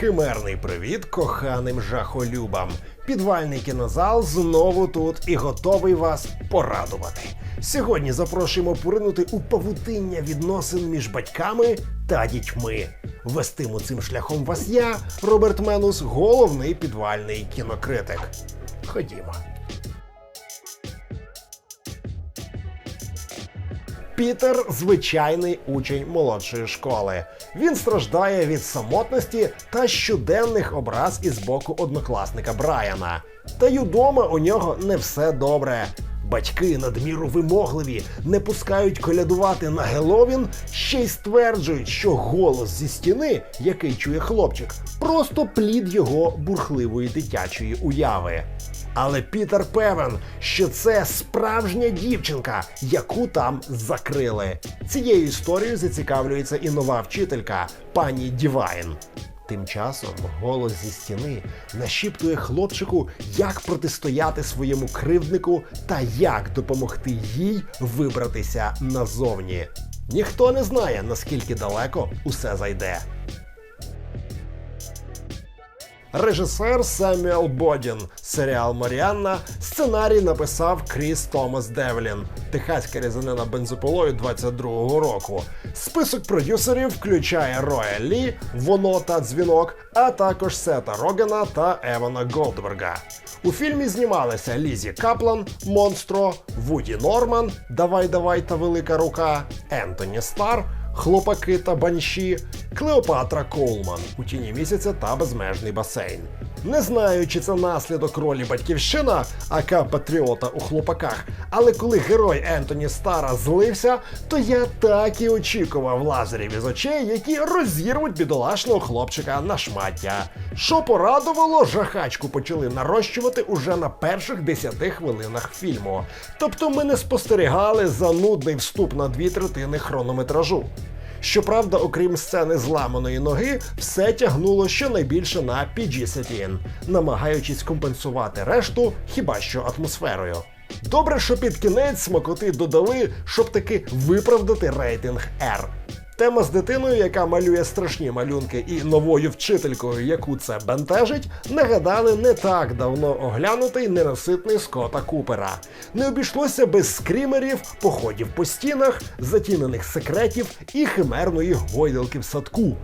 Химерний привіт коханим жахолюбам. Підвальний кінозал знову тут і готовий вас порадувати. Сьогодні запрошуємо поринути у павутиння відносин між батьками та дітьми. Вестиму цим шляхом вас я, Роберт Менус, головний підвальний кінокритик. Ходімо. Пітер звичайний учень молодшої школи. Він страждає від самотності та щоденних образ із боку однокласника Брайана. Та й удома у нього не все добре. Батьки надміру вимогливі, не пускають колядувати на Геловін, ще й стверджують, що голос зі стіни, який чує хлопчик, просто плід його бурхливої дитячої уяви. Але Пітер певен, що це справжня дівчинка, яку там закрили. Цією історією зацікавлюється і нова вчителька пані Дівайн. Тим часом голос зі стіни нашіптує хлопчику, як протистояти своєму кривднику та як допомогти їй вибратися назовні. Ніхто не знає, наскільки далеко усе зайде. Режисер Семюел Бодін, серіал Маріанна, сценарій написав Кріс Томас Девлін, техаська різанина бензополою 22-го року. Список продюсерів включає Роя Лі, Воно та Дзвінок, а також Сета Рогена та Евана Голдберга. У фільмі знімалися Лізі Каплан, Монстро, Вуді Норман, Давай Давай та Велика Рука, Ентоні Стар. Хлопаки та банші, Клеопатра Коулман у тіні місяця та безмежний басейн. Не знаю, чи це наслідок ролі батьківщина, ака патріота у хлопаках. Але коли герой Ентоні Стара злився, то я так і очікував лазерів із очей, які розірвуть бідолашного хлопчика на шмаття. Що порадувало, жахачку почали нарощувати уже на перших 10 хвилинах фільму. Тобто ми не спостерігали за нудний вступ на дві третини хронометражу. Щоправда, окрім сцени зламаної ноги, все тягнуло щонайбільше на PG-13, намагаючись компенсувати решту хіба що атмосферою. Добре, що під кінець смакоти додали, щоб таки виправдати рейтинг R. Тема з дитиною, яка малює страшні малюнки, і новою вчителькою, яку це бентежить, нагадали не так давно оглянутий ненаситний Скотта Купера. Не обійшлося без скрімерів, походів по стінах, затінених секретів і химерної гойдалки в садку.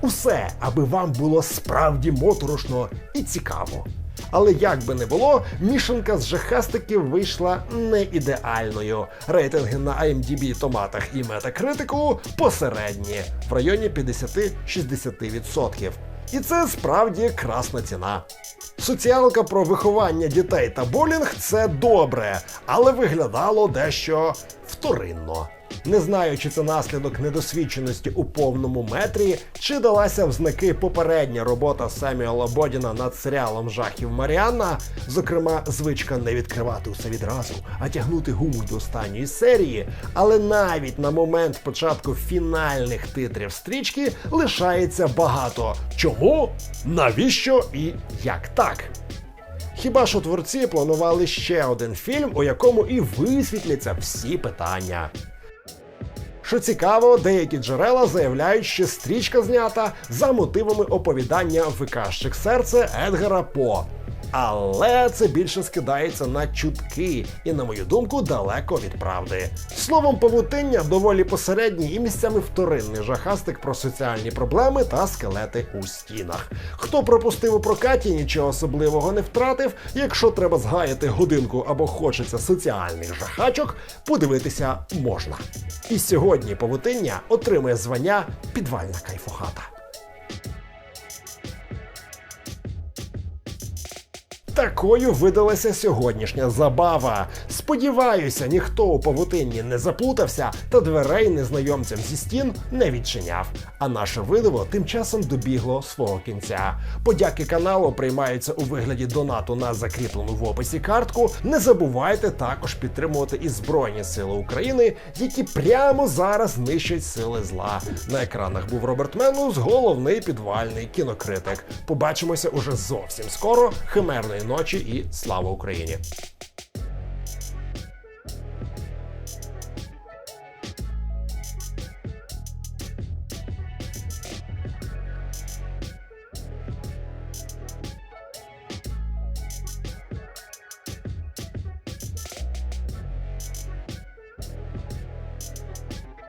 Усе, аби вам було справді моторошно і цікаво. Але як би не було, мішанка з жахастиків вийшла не ідеальною. Рейтинги на IMDb, томатах і метакритику посередні в районі 50-60%. І це справді красна ціна. Соціалка про виховання дітей та болінг це добре, але виглядало дещо вторинно. Не знаю, чи це наслідок недосвідченості у повному метрі, чи далася в знаки попередня робота Семюела Бодіна над серіалом жахів Маріанна, зокрема, звичка не відкривати усе відразу, а тягнути гуму до останньої серії. Але навіть на момент початку фінальних титрів стрічки лишається багато. Чому? Навіщо і як так? Хіба що творці планували ще один фільм, у якому і висвітляться всі питання. Що цікаво, деякі джерела заявляють, що стрічка знята за мотивами оповідання Виказчик серце Едгара По. Але це більше скидається на чутки, і, на мою думку, далеко від правди. Словом, павутиння доволі посередній і місцями вторинний жахастик про соціальні проблеми та скелети у стінах. Хто пропустив у прокаті, нічого особливого не втратив. Якщо треба згаяти годинку або хочеться соціальних жахачок, подивитися можна. І сьогодні павутиння отримує звання підвальна кайфохата. Такою видалася сьогоднішня забава. Сподіваюся, ніхто у павутинні не заплутався та дверей незнайомцям зі стін не відчиняв. А наше видиво тим часом добігло свого кінця. Подяки каналу приймаються у вигляді донату на закріплену в описі картку. Не забувайте також підтримувати і Збройні Сили України, які прямо зараз нищать сили зла. На екранах був Роберт Менус, головний підвальний кінокритик. Побачимося уже зовсім скоро. Химерної ночі і слава Україні!